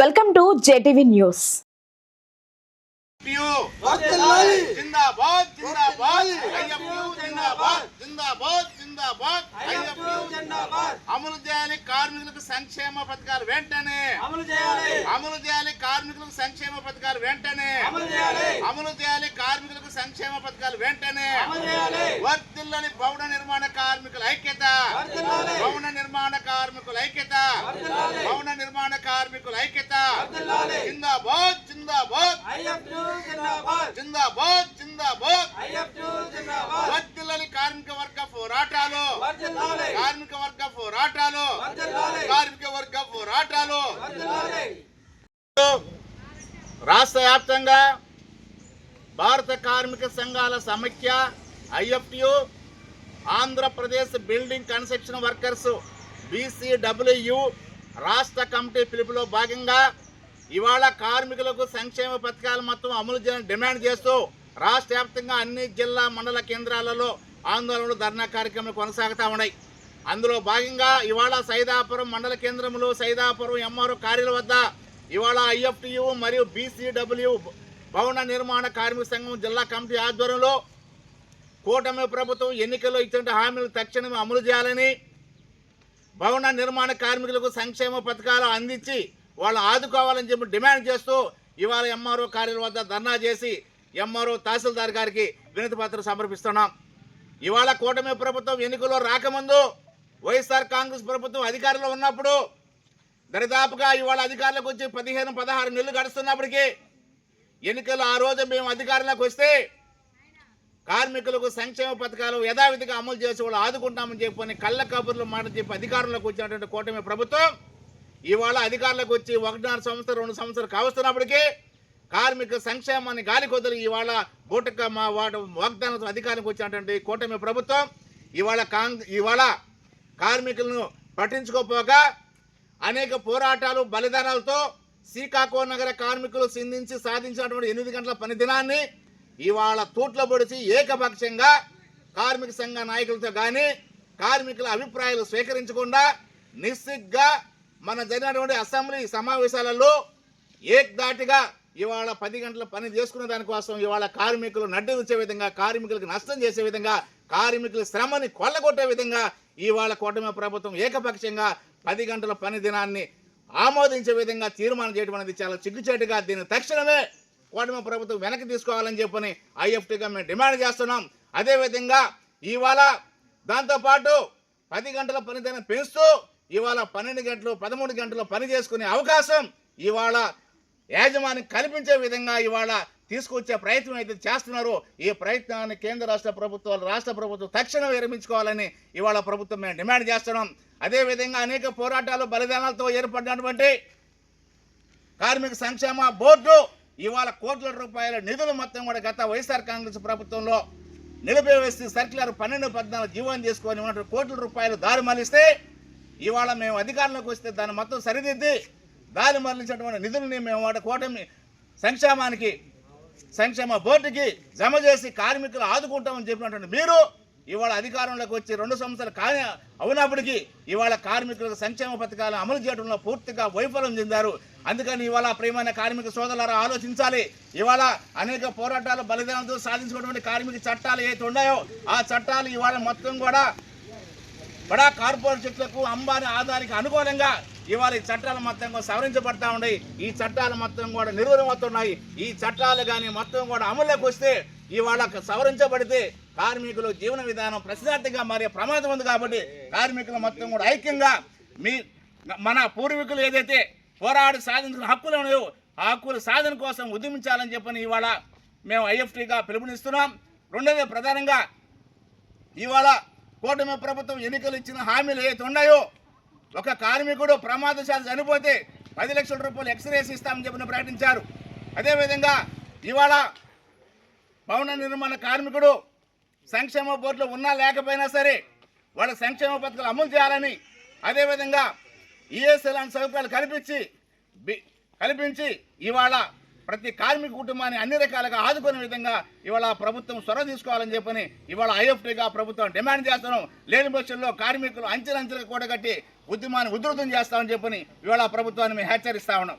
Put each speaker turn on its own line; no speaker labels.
Welcome to JTV news.
అమలు చేయాలి కార్మికులకు సంక్షేమ పథకాలు వెంటనే.
అమలు చేయాలి.
అమలు చేయాలి కార్మికులకు సంక్షేమ పథకాలు వెంటనే.
అమలు చేయాలి.
అమలు చేయాలి కార్మికులకు సంక్షేమ పథకాలు వెంటనే.
అమలు చేయాలి.
వర్తిల్లని భవన నిర్మాణ కార్మికుల ఐక్యత. భవన నిర్మాణ కార్మికుల ఐక్యత. కార్మికుల ఐక్యత. జిందాబాద్ జిందాబాద్.
జిందాబాద్.
జిందాబాద్ వర్తిల్లని కార్మిక వర్గ పోరాటాలు. కార్మిక వర్గ పోరాటాలు. కార్మిక వర్గ పోరాటాలు. రాష్ట్ర వ్యాప్తంగా భారత కార్మిక సంఘాల సమైక్య IFTU Andhra Pradesh building construction workers BCW రాష్ట్ర కమిటీ పిలుపులో భాగంగా ఇవాళ కార్మికులకు సంక్షేమ పథకాలు మొత్తం అమలు చేయాలని డిమాండ్ చేస్తూ రాష్ట్ర వ్యాప్తంగా అన్ని జిల్లా మండల కేంద్రాలలో ఆందోళనలు ధర్నా కార్యక్రమాలు కొనసాగుతూ ఉన్నాయి. అందులో భాగంగా ఇవాళ సైదాపురం మండల కేంద్రంలో సైదాపురం ఎంఆర్ఓ కార్యాలయం వద్ద ఇవాళ ఐఎఫ్టియు మరియు బీసీడబ్ల్యూ భవన నిర్మాణ కార్మిక సంఘం జిల్లా కమిటీ ఆధ్వర్యంలో కూటమి ప్రభుత్వం ఎన్నికల్లో ఇచ్చిన హామీలు తక్షణమే అమలు చేయాలని భవన నిర్మాణ కార్మికులకు సంక్షేమ పథకాలు అందించి వాళ్ళు ఆదుకోవాలని చెప్పి డిమాండ్ చేస్తూ ఇవాళ ఎంఆర్ఓ కార్యాలయం వద్ద ధర్నా చేసి ఎంఆర్ఓ తహసీల్దార్ గారికి వినతి పత్రం సమర్పిస్తున్నాం. ఇవాళ కూటమి ప్రభుత్వం ఎన్నికల్లో రాకముందు వైఎస్ఆర్ కాంగ్రెస్ ప్రభుత్వం అధికారంలో ఉన్నప్పుడు దరిదాపుగా ఇవాళ అధికారంలోకి వచ్చి పదిహేను పదహారు నెలలు గడుస్తున్నప్పటికీ ఎన్నికలు ఆ రోజు మేము అధికారంలోకి వస్తే కార్మికులకు సంక్షేమ పథకాలు యథావిధిగా అమలు చేసి వాళ్ళు ఆదుకుంటామని చెప్పని కళ్ళ కబుర్లు మాట చెప్పి అధికారంలోకి వచ్చినటువంటి కూటమి ప్రభుత్వం ఇవాళ అధికారులకు వచ్చి ఒకటిన్నర సంవత్సరం రెండు సంవత్సరాలు కావస్తున్నప్పటికీ కార్మిక సంక్షేమాన్ని గాలి కొద్దలు ఇవాళ బూటక మా వాటి వాగ్దానంతో అధికారానికి వచ్చినటువంటి కూటమి ప్రభుత్వం ఇవాళ కాంగ్ ఇవాళ కార్మికులను పట్టించుకోపోగా అనేక పోరాటాలు బలిదానాలతో శ్రీకాకుళం నగర కార్మికులు సింధించి సాధించినటువంటి ఎనిమిది గంటల పని దినాన్ని ఇవాళ తూట్ల పొడిచి ఏకపక్షంగా కార్మిక సంఘ నాయకులతో కానీ కార్మికుల అభిప్రాయాలు స్వీకరించకుండా నిస్సిగ్గా మన జరిగినటువంటి అసెంబ్లీ సమావేశాలలో ఏకదాటిగా ఇవాళ పది గంటల పని చేసుకునే దానికోసం ఇవాళ కార్మికులు నడ్డి వచ్చే విధంగా కార్మికులకు నష్టం చేసే విధంగా కార్మికుల శ్రమని కొల్లగొట్టే విధంగా ఇవాళ కూటమి ప్రభుత్వం ఏకపక్షంగా పది గంటల పని దినాన్ని ఆమోదించే విధంగా తీర్మానం చేయడం అనేది చాలా చిగ్గుచేటుగా దీన్ని తక్షణమే కూటమి ప్రభుత్వం వెనక్కి తీసుకోవాలని చెప్పని ఐఎఫ్టీగా మేము డిమాండ్ చేస్తున్నాం. అదేవిధంగా ఇవాళ దాంతోపాటు పది గంటల పని పెంచుతూ ఇవాళ పన్నెండు గంటలు పదమూడు గంటలు పని చేసుకునే అవకాశం ఇవాళ యాజమాన్యం కల్పించే విధంగా ఇవాళ తీసుకొచ్చే ప్రయత్నం అయితే చేస్తున్నారు. ఈ ప్రయత్నాన్ని కేంద్ర రాష్ట్ర ప్రభుత్వాలు రాష్ట్ర ప్రభుత్వం తక్షణం విరమించుకోవాలని ఇవాళ ప్రభుత్వం మేము డిమాండ్ చేస్తున్నాం. అదేవిధంగా అనేక పోరాటాలు బలిదానాలతో ఏర్పడినటువంటి కార్మిక సంక్షేమ బోర్డు ఇవాళ కోట్ల రూపాయల నిధులు మొత్తం కూడా గత వైఎస్ఆర్ కాంగ్రెస్ ప్రభుత్వంలో నిలిపివేసి సర్క్యులర్ పన్నెండు పద్నాలుగు జీవనం చేసుకొని ఉన్నటువంటి కోట్ల రూపాయలు దారి మళ్ళిస్తే ఇవాళ మేము అధికారంలోకి వస్తే దాన్ని మొత్తం సరిదిద్ది దారి మరలించినటువంటి నిధులని మేము వాటి కూటమి సంక్షేమానికి సంక్షేమ బోర్డుకి జమ చేసి కార్మికులు ఆదుకుంటామని చెప్పినటువంటి మీరు ఇవాళ అధికారంలోకి వచ్చి రెండు సంవత్సరాలు కానీ అవునప్పటికీ ఇవాళ కార్మికులకు సంక్షేమ పథకాలు అమలు చేయడంలో పూర్తిగా వైఫల్యం చెందారు. అందుకని ఇవాళ ప్రియమైన కార్మిక సోదరులారా ఆలోచించాలి. ఇవాళ అనేక పోరాటాలు బలిదానంతో సాధించుకున్నటువంటి కార్మిక చట్టాలు ఏవైతే ఉన్నాయో ఆ చట్టాలు ఇవాళ మొత్తం కూడా బడా కార్పొరేషన్లకు అంబానీ ఆదానికి అనుకూలంగా ఇవాళ ఈ చట్టాలు మొత్తం కూడా సవరించబడతా ఉన్నాయి. ఈ చట్టాలు మొత్తం కూడా నిర్వహణమవుతున్నాయి ఈ చట్టాలు కానీ మొత్తం కూడా అమల్లోకి వస్తే ఇవాళ సవరించబడితే కార్మికులు జీవన విధానం ప్రశ్నార్థంగా మారే ప్రమాదం ఉంది కాబట్టి కార్మికులు మొత్తం కూడా ఐక్యంగా మీ మన పూర్వీకులు ఏదైతే పోరాడి సాధించిన హక్కులు ఉన్నాయో ఆ హక్కుల సాధన కోసం ఉద్యమించాలని చెప్పని ఇవాళ మేము ఐఎఫ్టీగా పిలుపునిస్తున్నాం. రెండవది ప్రధానంగా ఇవాళ కూటమి ప్రభుత్వం ఎన్నికలు ఇచ్చిన హామీలు ఏవైతే ఉన్నాయో ఒక కార్మికుడు ప్రమాదశాలు చనిపోతే పది లక్షల రూపాయలు ఎక్స్రేస్ ఇస్తామని చెప్పిన ప్రకటించారు. అదేవిధంగా ఇవాళ భవన నిర్మాణ కార్మికుడు సంక్షేమ బోర్డులో ఉన్నా లేకపోయినా సరే వాళ్ళ సంక్షేమ పథకాలు అమలు చేయాలని అదేవిధంగా ఈఎస్ఐ లాంటి సౌకర్యాలు కల్పించి కల్పించి ఇవాళ ప్రతి కార్మిక కుటుంబాన్ని అన్ని రకాలుగా ఆదుకునే విధంగా ఇవాళ ప్రభుత్వం చొరవ తీసుకోవాలని చెప్పని ఇవాళ ఐఎఫ్టీగా ప్రభుత్వం డిమాండ్ చేస్తున్నాం. లేని పక్షంలో కార్మికులు అంచెలంచెలుగా కూడగట్టి ఉద్యమాన్ని ఉధృతం చేస్తామని చెప్పని ఇవాళ ప్రభుత్వాన్ని మేము హెచ్చరిస్తా ఉన్నాం.